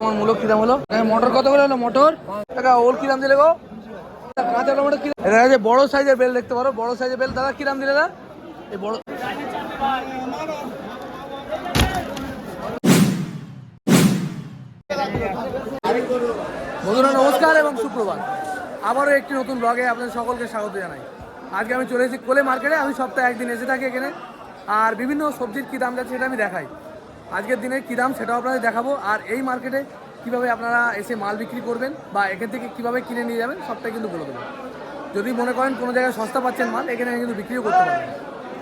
আমার মূলো কি দাম হলো? হলো দাম দিলে সাইজের বেল দেখতে পারো, বড় সাইজের বেল, দাদা, কি দাম দিলে বন্ধুরা, নমস্কার এবং সুপ্রভাত। আবারও একটি নতুন ব্লগে আপনাদের সকলকে স্বাগত জানাই। আজকে আমি চলে এসেছি কোলে মার্কেটে, আমি সপ্তাহে একদিন এসে থাকি এখানে। আর বিভিন্ন সবজির কী দাম যাচ্ছে সেটা আমি দেখাই। আজকের দিনে কী দাম সেটাও আপনাদের দেখাবো। আর এই মার্কেটে কীভাবে আপনারা এসে মাল বিক্রি করবেন বা এখান থেকে কীভাবে কিনে নিয়ে যাবেন, সবটাই কিন্তু বলে দেবো। যদি মনে করেন কোনো জায়গায় সস্তা পাচ্ছেন মাল, এখানে কিন্তু বিক্রিও করতে পারবেন।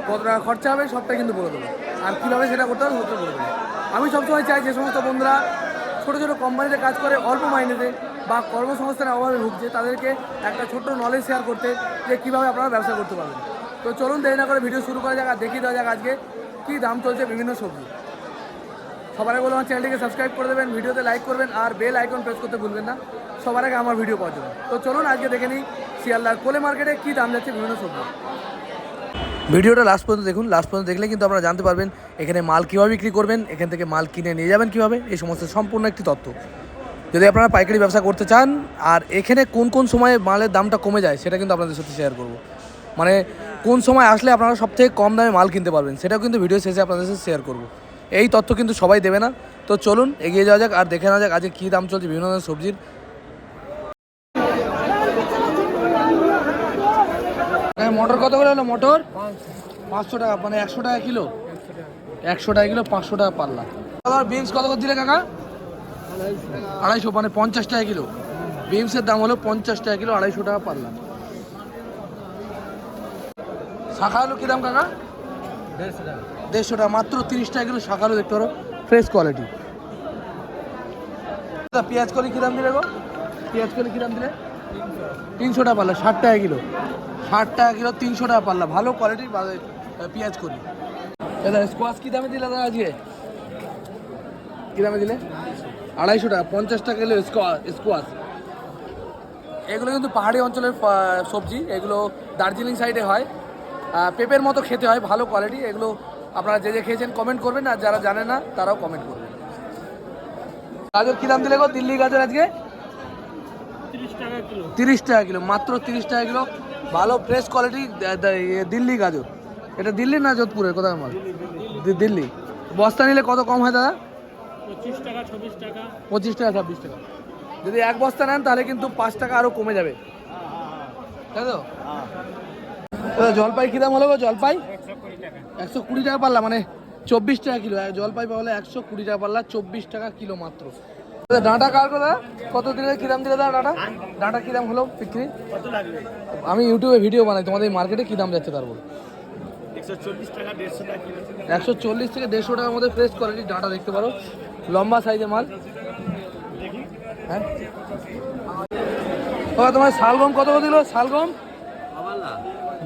কত টাকা খরচা হবে, সবটাই কিন্তু বলে দেবো। আর কীভাবে সেটা করতে হবে সেটা বলে দেবো। আমি সবসময় চাই যে সমস্ত বন্ধুরা ছোটো ছোটো কোম্পানিতে কাজ করে, অল্প মাইনেতে বা কর্মসংস্থানের অভাবে ভুগছে, তাদেরকে একটা ছোট্ট নলেজ শেয়ার করতে যে কীভাবে আপনারা ব্যবসা করতে পারবেন। তো চলুন দেরি না করে ভিডিও শুরু করা যাক আর দেখিয়ে দেওয়া যাক আজকে কী দাম চলছে বিভিন্ন সবজি। সবার আগে বলে আমার চ্যানেলটিকে সাবস্ক্রাইব করে দেবেন, ভিডিওতে লাইক করবেন, আর বেল আইকন প্রেস করতে ভুলবেন না। সবার আগে আমার ভিডিও পাওয়ার জন্য তো চলুন আজকে দেখে নিই শিয়ালদার কোলে মার্কেটে কী দাম যাচ্ছে বিভিন্ন সবজি। ভিডিওটা লাস্ট পর্যন্ত দেখুন। লাস্ট পর্যন্ত দেখলে কিন্তু আপনারা জানতে পারবেন এখানে মাল কীভাবে বিক্রি করবেন, এখান থেকে মাল কিনে নিয়ে যাবেন কীভাবে, এই সমস্ত সম্পূর্ণ একটি তথ্য। যদি আপনারা পাইকারি ব্যবসা করতে চান, আর এখানে কোন কোন সময়ে মালের দামটা কমে যায়, সেটা কিন্তু আপনাদের সাথে শেয়ার করব। মানে কোন সময় আসলে আপনারা সব থেকে কম দামে মাল কিনতে পারবেন, সেটাও কিন্তু ভিডিও শেষে আপনাদের সাথে শেয়ার করব। এই তথ্য কিন্তু সবাই দেবে না। তো চলুন, এগিয়ে যাওয়া যাক আর দেখে নেওয়া যাক আজকে কী দাম চলছে বিভিন্ন ধরনের সবজির। মটর কত করে হলো মটর? পাঁচশো টাকা মানে একশো টাকা কিলো। একশো টাকা কিলো, পাঁচশো টাকা পাল্লা। বিনস কত করে দিলে কাকা? আড়াইশো মানে পঞ্চাশ টাকা কিলো। বিনসের দাম হলো পঞ্চাশ টাকা কিলো, আড়াইশো টাকা পাল্লা। শাখা আলু কী দাম কাকা? দেড়শো টাকা। মাত্র তিরিশ টাকা কিলো শাখা দেখতে পারো ফ্রেশ কোয়ালিটি পেঁয়াজ কলি কী দাম দিলে গো? পেঁয়াজ কলি কী দাম দিলে? তিনশো টাকা পাল্লা ষাট টাকা কিলো। ষাট টাকা কিলো তিনশো টাকা পাল্লা ভালো কোয়ালিটির পেঁয়াজ করি দাদা স্কোয়াশ কী দামে দিলে দাদা আজকে? কী দামে দিলে? আড়াইশো টাকা পঞ্চাশ টাকা কিলো স্কোয়া- স্কোয়াশ এগুলো কিন্তু পাহাড়ি অঞ্চলের সবজি, এগুলো দার্জিলিং সাইডে হয়। পেঁপের মতো খেতে হয়, ভালো কোয়ালিটি এগুলো আপনারা যে যে খেয়েছেন কমেন্ট করবেন আর যারা জানে না তারাও কমেন্ট করবেন। গাজর কী দাম দিলে গো? দিল্লি গাজর আজকে? তিরিশ টাকা কিলো। মাত্র তিরিশ টাকা কিলো। ভালো ফ্রেশ কোয়ালিটি দিল্লি গাজর। এটা দিল্লি না যোধপুরের? কোথায় মাল দি- দিল্লি। বস্তা নিলে কত কম হয় দাদা? পঁচিশ টাকা ছবিশ টাকা। পঁচিশ টাকা ছাব্বিশ টাকা। যদি এক বস্তা নেন তাহলে কিন্তু পাঁচ টাকা আরও কমে যাবে। তাই তো? দাদা, জলপাই কী দাম হলো গো? জলপাই? একশো কুড়ি টাকা পাল্লা মানে চব্বিশ টাকা কিলো। জলপাই পাওয়া একশো কুড়ি টাকা পাল্লা চব্বিশ টাকা কিলো মাত্র। ডাঁটা কার কথা কত দিলে কী দাম দিলে দাদা ডাঁটা? ডাঁটা কী দাম হলো বিক্রি? আমি ইউটিউবে ভিডিও বানাই তোমাদের মার্কেটে কী দাম যাচ্ছে তার বল একশো চল্লিশ থেকে দেড়শো টাকার মধ্যে ফ্রেশ কোয়ালিটি ডাঁটা দেখতে পারো। লম্বা সাইজের মাল। হ্যাঁ? তোমার শালগম কত দিল? শালগম?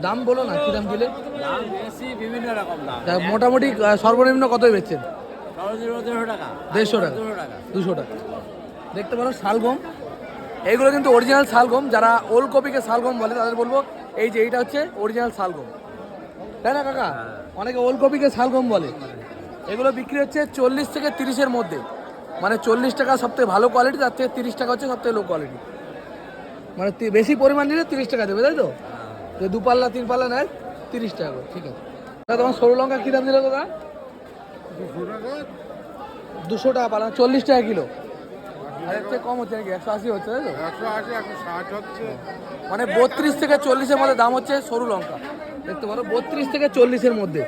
দাম বলো না কী দাম দিলে দাম বেশি বিভিন্ন রকম দাম। মোটামুটি সর্বনিম্ন কত বেচছেন? দেড়শো টাকা। দেড়শো টাকা। দুশো টাকা। দেখতে পারো শালগম। এইগুলো কিন্তু অরিজিনাল শালগম। যারা ওল কপিকে শালগম বলে তাদের বলব এই যে এইটা হচ্ছে অরিজিনাল শালগম। তাই না কাকা? অনেকে ওল কপিকে শালগম বলে। এগুলো বিক্রি হচ্ছে চল্লিশ থেকে তিরিশের মধ্যে। মানে চল্লিশ টাকা সবথেকে ভালো কোয়ালিটি তার থেকে তিরিশ টাকা হচ্ছে সবথেকে লো কোয়ালিটি মানে বেশি পরিমাণ নিলে তিরিশ টাকা দেবে তাই তো? যে দু পাল্লা তিন পাল্লা নেয় তিরিশ টাকা করে ঠিক আছে। দাদা তোমার সরু লঙ্কা কী দাম দিলে দাদা? দুশো টাকা পালা চল্লিশ টাকা কিলো। আর এর কম হচ্ছে নাকি? একশো আশি হচ্ছে তাই তো? একশো আশি একশো ষাট হচ্ছে। মানে বত্রিশ থেকে চল্লিশের মধ্যে দাম হচ্ছে সরু লঙ্কা। দেখতে পারো বত্রিশ থেকে চল্লিশের মধ্যে।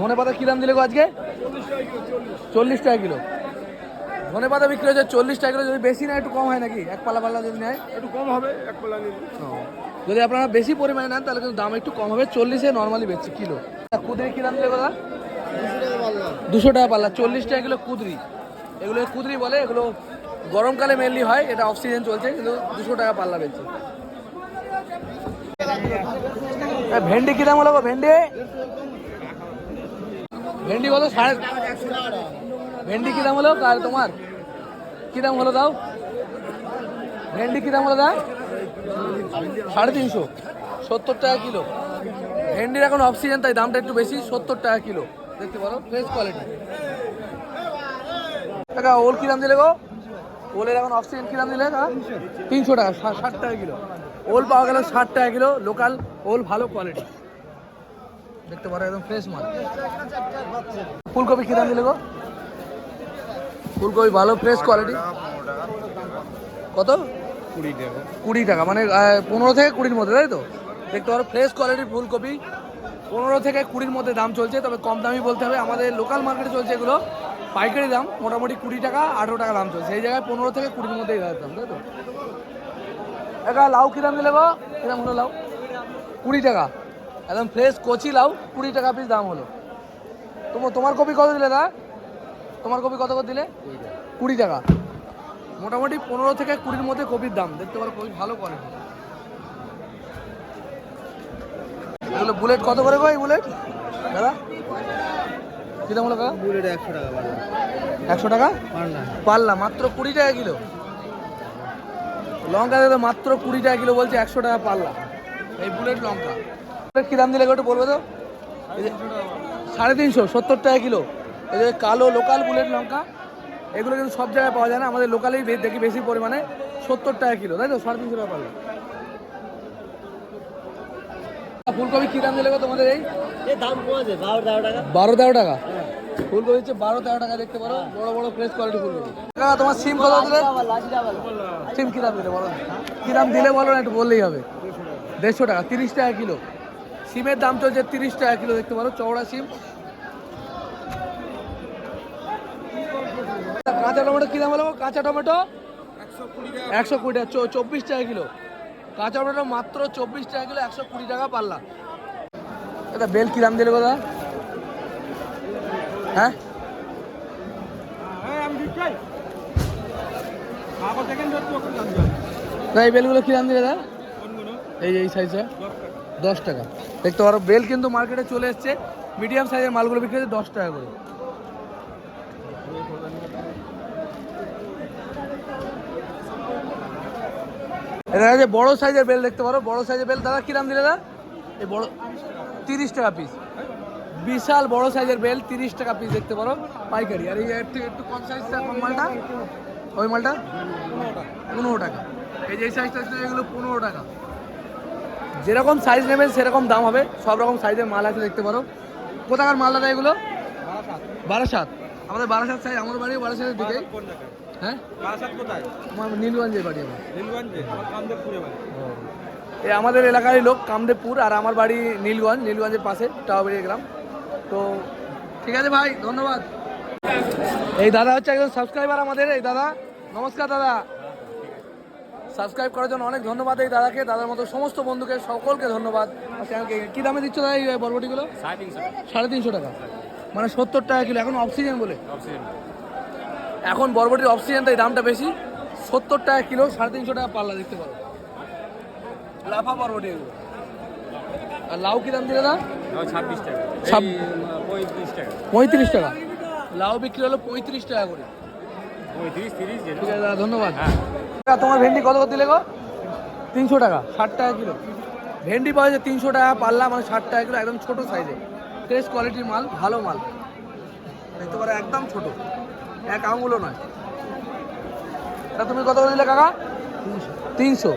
ধনে পাতা কী দাম দিলে গো আজকে? চল্লিশ টাকা কিলো। ধনে পাতা বিক্রি হচ্ছে চল্লিশ টাকা যদি বেশি না একটু কম হয় নাকি? এক পাল্লা পাল্লা যদি নেয়? একটু কম হবে এক পাল্লা যদি আপনারা বেশি পরিমাণে নেন তাহলে কিন্তু দাম একটু কম হবে। চল্লিশে নর্মালি বেচছে কিলো। কুদরি কী দাম কথা দুশো টাকা পাল্লা। চল্লিশ টাকা কিলো কুদরি। এগুলো কুদরি বলে এগুলো গরমকালে মেনলি হয় এটা অফ সিজন চলছে কিন্তু দুশো টাকা পাল্লা বেচছে ভেন্ডি কী দাম হলো ভেন্ডি? ভেন্ডি কত সাড়ে ভেন্ডি কী দাম হলো? কার তোমার? কী দাম হলো দাও? ভেন্ডি কী দাম হলো দা সাড়ে তিনশো। সত্তর টাকা কিলো। ভেন্ডির এখন অফ সিজন তাই দামটা একটু বেশি, সত্তর টাকা কিলো। দেখতে পারো ফ্রেশ কোয়ালিটি টাকা ওল কিরাম দিলে গো? ওলের এখন অক্সিজেন কিরাম দিলে তিনশো টাকা ষাট টাকা কিলো। ওল পাওয়া গেল ষাট টাকা কিলো লোকাল ওল ভালো কোয়ালিটি দেখতে পারো, একদম ফ্রেশ মাল। ফুলকপি কিরাম দিলে গো? ফুলকপি ভালো ফ্রেশ কোয়ালিটি কত? কুড়ি টাকা কুড়ি টাকা মানে পনেরো থেকে কুড়ির মধ্যে, তাই তো? দেখতে পারো ফ্রেশ কোয়ালিটির ফুলকপি। পনেরো থেকে কুড়ির মধ্যে দাম চলছে, তবে কম দামই বলতে হবে। আমাদের লোকাল মার্কেটে চলছে এগুলো। পাইকারি দাম, মোটামুটি কুড়ি টাকা, আঠেরো টাকা দাম চলছে। এই জায়গায় পনেরো থেকে কুড়ির মধ্যেই দাম, তাই তো? একা লাউ কিরাম দিলে গো কিরাম হলো লাউ? কুড়ি টাকা। একদম ফ্রেশ কচি লাউ, কুড়ি টাকা পিস দাম হলো। তোমার তোমার কপি কত দিলে দা তোমার কপি কত করে দিলে? কুড়ি টাকা। মোটামুটি পনেরো থেকে কুড়ির মধ্যে কপির দাম। দেখতে পারো কপি ভালো কোয়ালিটি এগুলো বুলেট কত করে এই বুলেট দাদা? কী দাম হলো কাকা বুলেট একশো টাকা একশো টাকা? পারলা পাল্লা মাত্র কুড়ি টাকা কিলো। লঙ্কা দাদা মাত্র কুড়ি টাকা কিলো বলছে একশো টাকা পাল্লা এই বুলেট লঙ্কা। কী দাম দিলে একটু বলবে তো? সাড়ে তিনশো সত্তর টাকা কিলো। যে কালো লোকাল বুলেট লঙ্কা এগুলো কিন্তু সব জায়গায় পাওয়া যায় না। আমাদের লোকালেই দেখি বেশি পরিমাণে সত্তর টাকা কিলো তাই তো? সাড়ে তিনশো টাকা পাল্লা ফুলকপি কী দাম দিলে তোমাদের এই? দাম কমেছে বারো তেরো টাকা। বারো তেরো টাকা? ফুলকপি হচ্ছে বারো তেরো টাকা দেখতে পারো। বড় বড় ফ্রেশ কোয়ালিটি ফুলকপি। কাকা তোমার সিম কত দিলে? সিম কি দাম দিলে বলো? কি দাম দিলে বলো না একটু বললেই হবে। দেড়শো টাকা তিরিশ টাকা কিলো। সিমের দাম চলছে তিরিশ টাকা কিলো দেখতে পারো চওড়া সিম। কাঁচা টমেটো কী দাম গো? কাঁচা টমেটো একশো কুড়ি টাকা চব্বিশ টাকা কিলো। কাঁচা টমেটো মাত্র চব্বিশ টাকা কিলো, একশো কুড়ি টাকা পাল্লা। এটা বেল কী দাম দিলে কথা হ্যাঁ? না, এই বেলগুলো কি দাম দিলে দা এই এই সাইজটা দশ টাকা। দেখতে পারো, বেল কিন্তু মার্কেটে চলে এসছে। মিডিয়াম সাইজের মালগুলো বিক্রি হচ্ছে দশ টাকা করে। এটা আছে বড় সাইজের বেল দেখতে পারো, বড় সাইজের বেল। দাদা কিরাম দিলে দা এই বড়, তিরিশ টাকা পিস বিশাল বড় সাইজের বেল, তিরিশ টাকা পিস দেখতে পারো, পাইকারি। আর এই যে একটু কম সাইজটা কম মালটা? ওই মালটা? পনেরো টাকা। এই যে সাইজটা আছে, এগুলো পনেরো টাকা। যেরকম সাইজ নেবেন, সেরকম দাম হবে। সব রকম সাইজের মাল আছে দেখতে পারো। কোথাকার মাল দাদা এগুলো? বারাসাত। আমাদের বারাসাত সাইজ আমার বাড়ি বারাসাতের দিকে। হ্যাঁ? আমার বাড়ি আমার। এই আমাদের এলাকারই লোক কামদেবপুর আর আমার বাড়ি নীলগঞ্জ নীলগঞ্জের পাশে টাওয়াবাড়ি গ্রাম। তো ঠিক আছে ভাই ধন্যবাদ। এই দাদা হচ্ছে একজন সাবস্ক্রাইবার আমাদের এই দাদা। নমস্কার দাদা। সাবস্ক্রাইব করার জন্য অনেক ধন্যবাদ এই দাদাকে দাদার মতো সমস্ত বন্ধুকে সকলকে ধন্যবাদ। আর চ্যানেলকে কি দামে দিচ্ছ দাদা এই বরবটিগুলো? সাড়ে তিনশো। সাড়ে তিনশো টাকা। মানে সত্তর টাকা কিলো এখন অক্সিজেন বলে। অক্সিজেন এখন বরবটির অক্সিজেন তাই দামটা বেশি। সত্তর টাকা কিলো সাড়ে তিনশো টাকা পাল্লা দেখতে পারো। লাফা বরবটি আর লাউ কি দাম দিলে না? ছাব্বিশ টাকা। পঁয়ত্রিশ টাকা। পঁয়ত্রিশ টাকা। লাউ বিক্রি হলো পঁয়ত্রিশ টাকা করে। পঁয়ত্রিশ তিরিশ ঠিক আছে দাদা ধন্যবাদ। হ্যাঁ। তোমার ভেন্ডি কত করে দিলে গো? তিনশো টাকা ষাট টাকা কিলো। ভেন্ডি পাওয়া যায় তিনশো টাকা পাল্লা মানে ষাট টাকা কিলো একদম ছোটো সাইজে ফ্রেশ কোয়ালিটির মাল ভালো মাল। দেখতে পারো একদম ছোট। এক আঙুলও নয়। তা তুমি কত করে দিলে কাকা? তিনশো।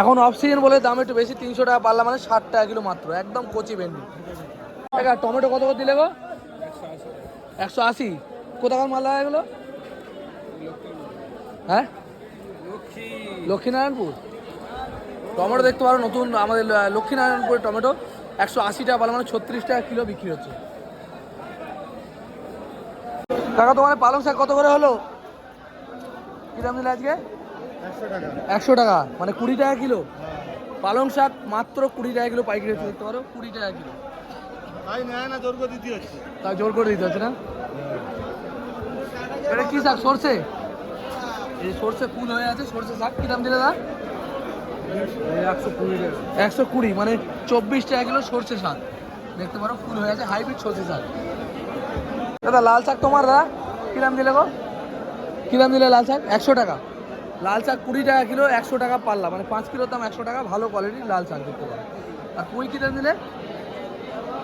এখন অক্সিজেন বলে দাম একটু বেশি, তিনশো টাকা পাল্লা মানে ষাট টাকা কিলো মাত্র, একদম কচি ভেন্ডি। টাকা টমেটো কত করে দিলে গো? একশো আশি। কোথাকার মাল লাগা এগুলো? হ্যাঁ? লক্ষ্মীনারায়ণপুর। টমেটো দেখতে পারো, নতুন আমাদের লক্ষ্মীনারায়ণপুরের টমেটো। একশো আশি টাকা পালা মানে ছত্রিশ টাকা কিলো বিক্রি হচ্ছে। কাকা তোমার পালং শাক কত করে হলো? কি দাম দিলে আজকে? একশো টাকা। মানে কুড়ি টাকা কিলো। পালং শাক মাত্র কুড়ি টাকা কিলো পাইকারি দেখতে পারো কুড়ি টাকা কিলো। তাই নেয় না জোর করে দিতে হচ্ছে। তাই জোর করে দিতে হচ্ছে না? এটা কি শাক সর্ষে? এই সর্ষে ফুল হয়ে আছে সর্ষে শাক। কি দাম দিলে কুড়ি একশো কুড়ি মানে চব্বিশ টাকা কিলো সর্ষে শাক। দেখতে পারো ফুল হয়ে আছে হাইব্রিড সর্ষে শাক। দাদা লাল শাক তোমার দাদা? কী দাম দিলে গো? কী দাম দিলে লাল শাক? একশো টাকা। লাল শাক কুড়ি টাকা কিলো একশো টাকা পাল্লা। মানে পাঁচ কিলোর দাম একশো টাকা ভালো কোয়ালিটির লাল শাক দেখতে পারো আর পুঁই কী দাম দিলে?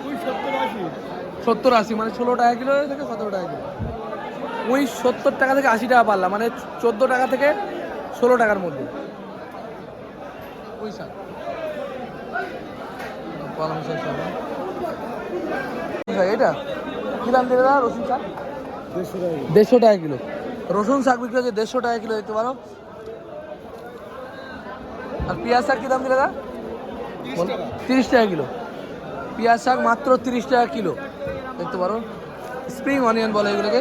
তুই সত্তর আশি। সত্তর আশি মানে ষোলো টাকা কিলো থেকে সতেরো টাকা কিলো। পুঁই সত্তর টাকা থেকে আশি টাকা পাল্লা মানে চোদ্দ টাকা থেকে ষোলো টাকার মধ্যে। পুঁই শাক। পালং শাক এটা? কী দাম দেবে দাদা রসুন শাক দেড়শো টাকা কিলো। রসুন শাক বিক্রি হচ্ছে দেড়শো টাকা কিলো দেখতে পারো। আর পেঁয়াজ শাক কী দাম দিলে দাদা? তিরিশ টাকা। কিলো। পেঁয়াজ শাক মাত্র তিরিশ টাকা কিলো দেখতে পারো। স্প্রিং অনিয়ন বলে এগুলোকে।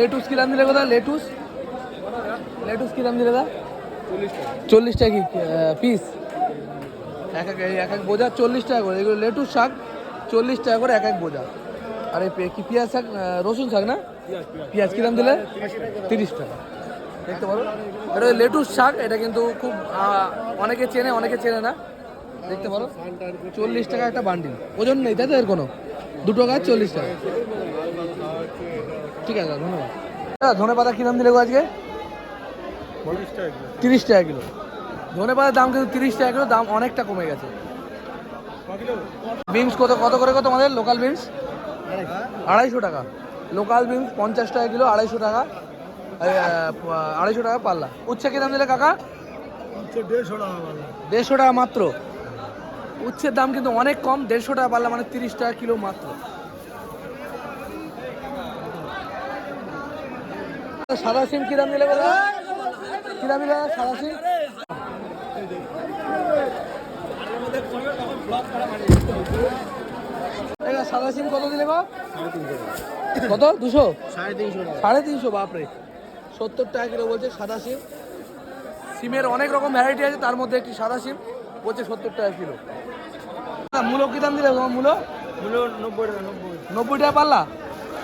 লেটুস কী দাম দিলে কোথায় লেটুস? লেটুস কী দাম দিলে দাদা? চল্লিশ টাকা। কি পিস এক এক এক এক বোঝা চল্লিশ টাকা করে। এগুলো লেটুস শাক চল্লিশ টাকা করে এক এক বোঝা। আর কি পেঁয়াজ শাক রসুন শাক না? পেঁয়াজ কী দাম দিলে? তিরিশ টাকা। দেখতে পারো। এটা লেটুস শাক, এটা কিন্তু খুব অনেকে চেনে অনেকে চেনে না। দেখতে পারো। চল্লিশ টাকা একটা বান্ডিল। ওজন নেই তাই তো এর কোনো? দুটো গাছ, চল্লিশ টাকা। ঠিক আছে, ধন্যবাদ। দাদা ধনে পাতা কী দাম দিলে গো আজকে? তিরিশ টাকা কিলো। ধনে পাতার দাম কিন্তু তিরিশ টাকা কিলো, দাম অনেকটা কমে গেছে। বিনস কত কত করে কত আমাদের লোকাল বিনস? আড়াইশো টাকা। লোকাল বিনস পঞ্চাশ টাকা কিলো আড়াইশো টাকা। আড়াইশো টাকা পাল্লা। উচ্ছে কী দাম দিলে কাকা? দেড়শো টাকা দেড়শো টাকা মাত্র। উচ্ছের দাম কিন্তু অনেক কম দেড়শো টাকা পাল্লা মানে তিরিশ টাকা কিলো মাত্র। সাদা সিম কি দাম দিলে বলো কি দাম দিলে সাদা সিম এই সাদা সিম কত দিলে গো কত? দুশো? সাড়ে তিনশো সাড়ে তিনশো বাপরে। সত্তর টাকা কিলো বলছে সাদা সিম। সিমের অনেক রকম ভ্যারাইটি আছে তার মধ্যে একটি সাদা সিম বলছে সত্তর টাকা কিলো। মূলো কি দাম দিলে তোমার মূলো? মূল্য নব্বই টাকা নব্বই। নব্বই টাকা পাল্লা?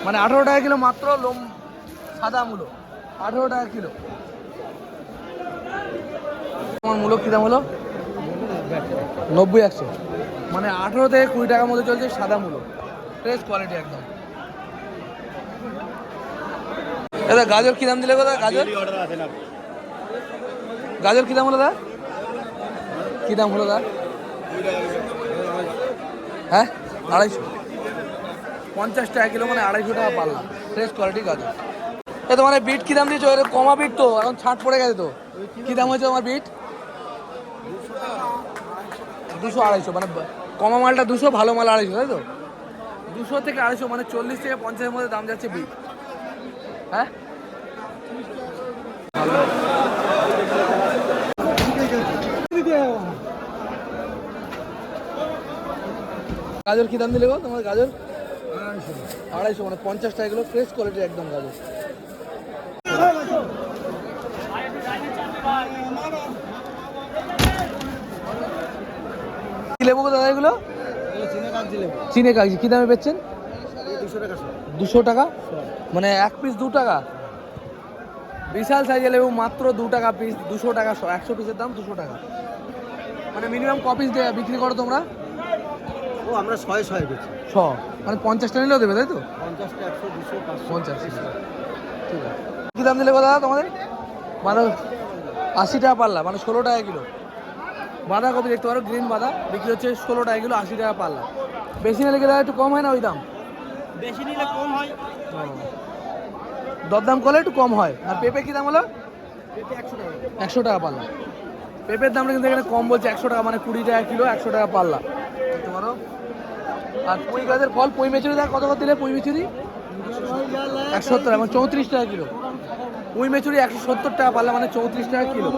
মানে আঠেরো টাকা কিলো মাত্র লোম সাদা মূলো। আঠেরো টাকা কিলো। তোমার মূলো কী দাম হলো? নব্বই একশো। মানে আঠেরো থেকে কুড়ি টাকার মধ্যে চলছে সাদা মূলো। ফ্রেশ কোয়ালিটি একদম। দাদা গাজর কী দাম দিলে কোথায় গাজর? গাজর কী দাম হলো দা কী দাম হলো দা হ্যাঁ? আড়াইশো। পঞ্চাশ টাকা কিলো মানে আড়াইশো টাকা পারলাম ফ্রেশ কোয়ালিটি গাজর। এ তোমার এই বিট কী দাম দিয়েছ? এর কমা বিট তো এখন ছাট পড়ে গেছে তো। কী দাম হয়েছে তোমার বিট দুশো আড়াইশো। মানে কমা মালটা দুশো, ভালো মাল আড়াইশো, তাই তো? দুশো থেকে আড়াইশো মানে চল্লিশ থেকে পঞ্চাশের মধ্যে দাম যাচ্ছে বিট। হ্যাঁ? গাজর কী দাম দিলে গো তোমার গাজর? আড়াইশো। মানে পঞ্চাশ টাকা কিলো ফ্রেশ কোয়ালিটি একদম গাজর। লেবু দাদা এগুলো? চিনে কাগজি কী দামে বেচছেন? দুশো টাকা মানে এক পিস দু টাকা? বিশাল সাইজের লেবু মাত্র দু টাকা পিস দুশো টাকা একশো পিসের দাম দুশো টাকা। মানে মিনিমাম ক পিস বিক্রি করো তোমরা? ও আমরা ছয় ছয় বেছি ছ। মানে পঞ্চাশটা নিলেও দেবে তাই তো? পঞ্চাশটা একশো দুশো পঞ্চাশ ঠিক আছে। কী দাম দিলে দাদা তোমাদের? মানে আশি টাকা পাল্লা মানে ষোলো টাকা কিলো। বাঁধাকপি দেখতে পারো গ্রিন বাঁধা। বিক্রি হচ্ছে ষোলো টাকা কিলো আশি টাকা পাল্লা। বেশি নিলে কি দাদা একটু কম হয় না ওই দাম? বেশি নিলে কম হয়। দরদাম করলে একটু কম হয়। আর পেঁপে কী দাম হলো? একশো টাকা। পাল্লা। পেঁপের দামটা কিন্তু এখানে কম বলছে একশো টাকা মানে কুড়ি টাকা কিলো একশো টাকা পাল্লা। দেখতে পারো। আর পুঁই গাছের ফল পুঁই মেচুরি দেখ কত কত দিলে পুঁই মেচুরি? একশো সত্তর মানে চৌত্রিশ টাকা কিলো। পুঁই মেচুরি একশো সত্তর টাকা পাল্লা মানে চৌত্রিশ টাকা কিলো।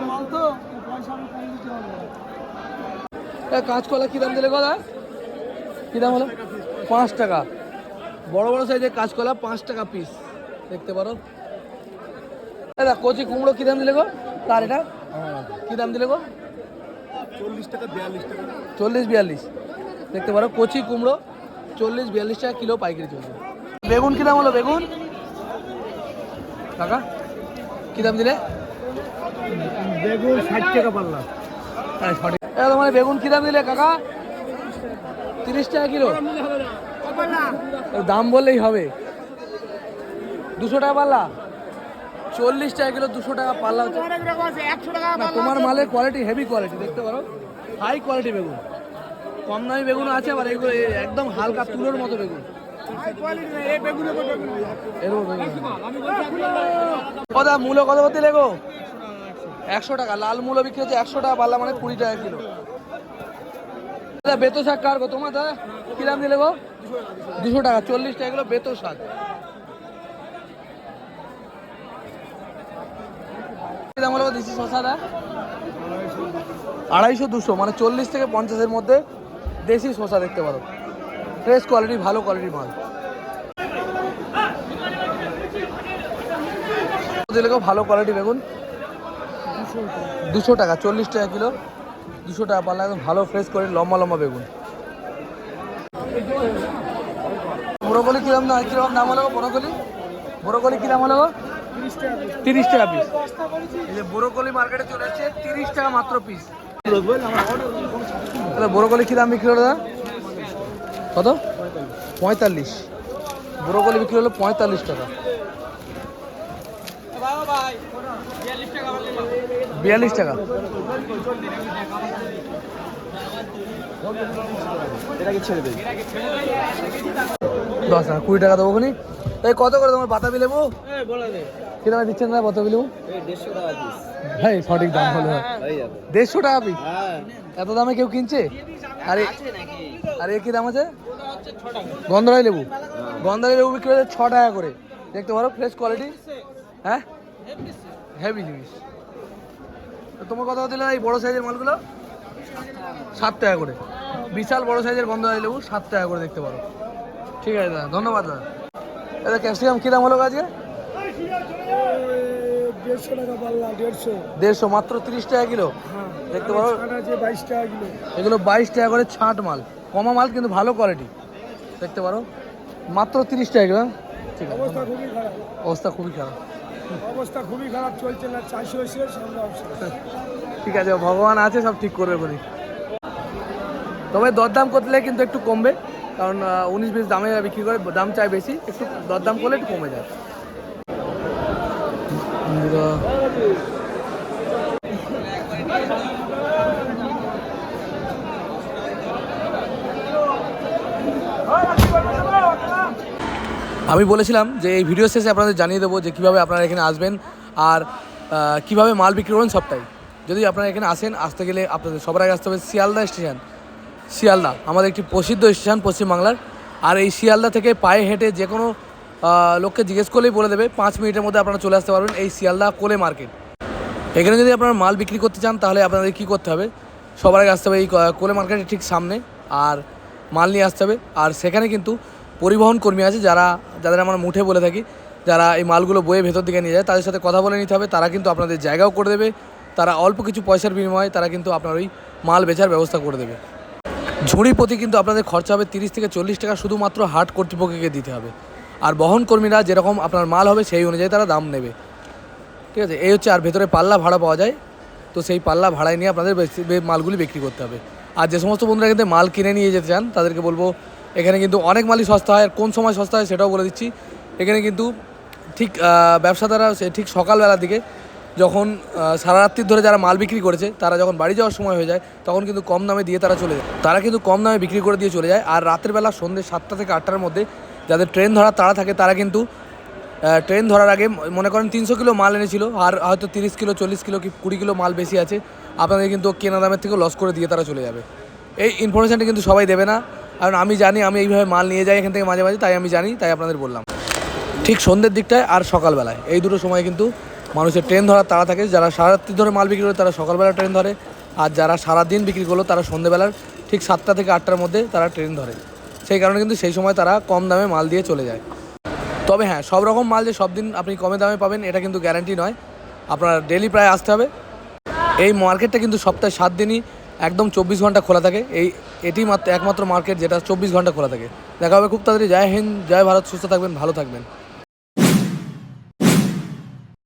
কাঁচকলা কী দাম দিলে কথা কী দাম হলো? পাঁচ টাকা। বড় বড় সাইজের কাঁচকলা পাঁচ টাকা পিস দেখতে পারো। দাদা কচি কুমড়ো কী দাম দিলে গো? তার এটা? কী দাম দিলে গো? চল্লিশ টাকা বিয়াল্লিশ টাকা। চল্লিশ বিয়াল্লিশ। দেখতে পারো কচি কুমড়ো চল্লিশ বিয়াল্লিশ টাকা কিলো পাইকারি চলছে। বেগুন কী দাম হলো বেগুন? টাকা কী দাম দিলে? বেগুন ষাট টাকা পাল্লা। হ্যাঁ সঠিক এ তোমার বেগুন কী দাম দিলে কাকা? তিরিশ টাকা কিলো। দাম বললেই হবে। দুশো টাকা পাল্লা। চল্লিশ টাকা কিলো, দুশো টাকা পাল্লা তোমার মালের কোয়ালিটি হেভি কোয়ালিটি দেখতে পারো। হাই কোয়ালিটি বেগুন। কম দামি বেগুন আছে, আবার এগুলো একদম হালকা তুলোর মতো বেগুন। উপর বেগুন। কথা কত লেগো? একশো টাকা, লাল মূল্য বিক্রি হচ্ছে একশো টাকা, পাল্লা মানে কুড়ি টাকা কিলো। দাদা বেতো শাক কার গো? তোমার দাদা, কি দাম দিলে গো? দুশো টাকা, চল্লিশ টাকা কিলো বেতো শাক। দাম হলো গো দেশি শশাটা আড়াইশো, দুশো মানে চল্লিশ থেকে পঞ্চাশের মধ্যে দেশি শশা দেখতে পারো। ফ্রেশ কোয়ালিটি ভালো কোয়ালিটির মাল। দিলে ভালো কোয়ালিটি বেগুন। দুশো টাকা, চল্লিশ টাকা কিলো। দুশো টাকা পাল্লা, একদম ভালো ফ্রেশ করে লম্বা লম্বা বেগুন। ব্রোকলি কিরম দাম, কীরকম দাম হলো ব্রোকলি ব্রোকলি কি দাম হলো তিরিশ টাকা পিস এই যে ব্রোকলি মার্কেটে চলে এসেছে, তিরিশ টাকা মাত্র পিস তাহলে ব্রোকলি কি দাম বিক্রি হলো দাদা? কত? পঁয়তাল্লিশ। ব্রোকলি বিক্রি হলো পঁয়তাল্লিশ টাকা। বিয়াল্লিশ টাকা। এটাকে ছেড়ে দেবে দশ টাকা কুড়ি টাকা দেবো ওখানে। এই কত করে তোমার বাতাবি লেবু? বলে কি দামে দিচ্ছেন না বাতাবি লেবু? হ্যাঁ সঠিক দাম হলো। হয়ে দেড়শো টাকা পিস হ্যাঁ। এত দামে কেউ কিনছে? আরে আরে কি দাম আছে? গন্ধরাই লেবু। গন্ধরাই লেবু বিক্রি হচ্ছে ছ টাকা করে। দেখতে পারো ফ্রেশ কোয়ালিটি হ্যাঁ? হেভি জিনিস। তোমার কথা দিলে এই বড় সাইজের মালগুলো? সাত টাকা করে। বিশাল বড় সাইজের গন্ধরাই লেবু সাত টাকা করে দেখতে পারো। ঠিক আছে দাদা ধন্যবাদ দাদা। দাদা ক্যাপসিকাম কী দাম হলো আজকে? দেড়শো টাকা পাল্লা দেড়শো। দেড়শো মাত্র তিরিশ টাকা কিলো? হ্যাঁ দেখতে পারো। বাইশ টাকা কিলো। এগুলো বাইশ টাকা করে ছাঁট মাল। কমা মাল কিন্তু ভালো কোয়ালিটি দেখতে পারো। মাত্র তিরিশ টাকা কিলো হ্যাঁ? ঠিক আছে অবস্থা খুবই খারাপ। অবস্থা খুবই খারাপ চলছে না, চাষি হয়েছে ঠিক আছে, ভগবান আছে, সব ঠিক করবে বলি তবে দরদাম করলে কিন্তু একটু কমবে, কারণ উনিশ বিশ দামে বিক্রি করে দাম চাই বেশি, একটু দরদাম করলে একটু কমে যায়। আমি বলেছিলাম যে এই ভিডিও শেষে আপনাদের জানিয়ে দেবো যে কীভাবে আপনারা এখানে আসবেন আর কীভাবে মাল বিক্রি করবেন সবটাই। যদি আপনারা এখানে আসেন, আসতে গেলে আপনাদের সবার আগে আসতে হবে শিয়ালদা স্টেশন। শিয়ালদা, আমাদের একটি প্রসিদ্ধ স্টেশন পশ্চিমবাংলার। আর এই শিয়ালদা থেকে পায়ে হেঁটে যে কোনো লোককে জিজ্ঞেস করলেই বলে দেবে, পাঁচ মিনিটের মধ্যে আপনারা চলে আসতে পারবেন এই শিয়ালদা কোলে মার্কেট। এখানে যদি আপনারা মাল বিক্রি করতে চান, তাহলে আপনাদের কী করতে হবে? সবার আগে আসতে হবে এই কোলে মার্কেটের ঠিক সামনে, আর মাল নিয়ে আসতে হবে। আর সেখানে কিন্তু পরিবহন কর্মী আছে যারা, যাদের আমরা মুঠে বলে থাকি, যারা এই মালগুলো বয়ে ভেতর দিকে নিয়ে যায়, তাদের সাথে কথা বলে নিতে হবে, তারা কিন্তু আপনাদের জায়গাও করে দেবে, তারা অল্প কিছু পয়সার বিনিময়ে তারা কিন্তু আপনার ওই মাল বেচার ব্যবস্থা করে দেবে। ঝুড়ি প্রতি কিন্তু আপনাদের খরচা হবে তিরিশ থেকে চল্লিশ টাকা শুধুমাত্র হাট কর্তৃপক্ষকে দিতে হবে। আর বহন কর্মীরা যেরকম আপনার মাল হবে সেই অনুযায়ী তারা দাম নেবে। ঠিক আছে? এই হচ্ছে আর ভেতরে পাল্লা ভাড়া পাওয়া যায়। তো সেই পাল্লা ভাড়ায় নিয়ে আপনাদের মালগুলি বিক্রি করতে হবে। আর যে সমস্ত বন্ধুরা কিন্তু মাল কিনে নিয়ে যেতে চান, তাদেরকে বলব এখানে কিন্তু অনেক মালই সস্তা হয়, আর কোন সময় সস্তা হয় সেটাও বলে দিচ্ছি। এখানে কিন্তু ঠিক সে ঠিক সকালবেলার দিকে যখন সারা রাত্রির ধরে যারা মাল বিক্রি করেছে, তারা যখন বাড়ি যাওয়ার সময় হয়ে যায়, তখন কিন্তু কম দামে দিয়ে তারা চলে যায়। তারা কিন্তু কম দামে বিক্রি করে দিয়ে চলে যায়, আর রাতের বেলা সন্ধ্যে সাতটা থেকে আটটার মধ্যে যাদের ট্রেন ধরার তাড়া থাকে, তারা কিন্তু ট্রেন ধরার আগে মনে করেন তিনশো কিলো মাল এনেছিল, আর হয়তো তিরিশ কিলো, চল্লিশ কিলো কি কুড়ি কিলো মাল বেশি আছে, আপনাদের কিন্তু কেনা দামের থেকে লস করে দিয়ে তারা চলে যাবে। এই ইনফরমেশানটা কিন্তু সবাই দেবে না। কারণ আমি জানি, আমি এইভাবে মাল নিয়ে যাই এখান থেকে মাঝে মাঝে, তাই আমি জানি, তাই আপনাদের বললাম। ঠিক সন্ধ্যের দিকটায় আর সকালবেলায়। এই দুটো সময় কিন্তু মানুষের ট্রেন ধরার তাড়া থাকে। যারা সারারাত্রি ধরে মাল বিক্রি করে, তারা সকালবেলা ট্রেন ধরে। আর যারা সারা দিন বিক্রি করল, তারা সন্ধ্যেবেলার ঠিক সাতটা থেকে আটটার মধ্যে তারা ট্রেন ধরে। সেই কারণে কিন্তু সেই সময় তারা কম দামে মাল দিয়ে চলে যায়। তবে হ্যাঁ সব রকম মাল যে সব দিন আপনি কমে দামে পাবেন, এটা কিন্তু গ্যারান্টি নয়। আপনার ডেলি প্রায় আসতে হবে। এই মার্কেটটা কিন্তু সপ্তাহে সাত দিনই একদম চব্বিশ ঘণ্টা খোলা থাকে। এই, এটি মাত্র, একমাত্র মার্কেট যেটা চব্বিশ ঘণ্টা খোলা থাকে। দেখা হবে খুব তাড়াতাড়ি। জয় হিন্দ, জয় ভারত, সুস্থ থাকবেন, ভালো থাকবেন।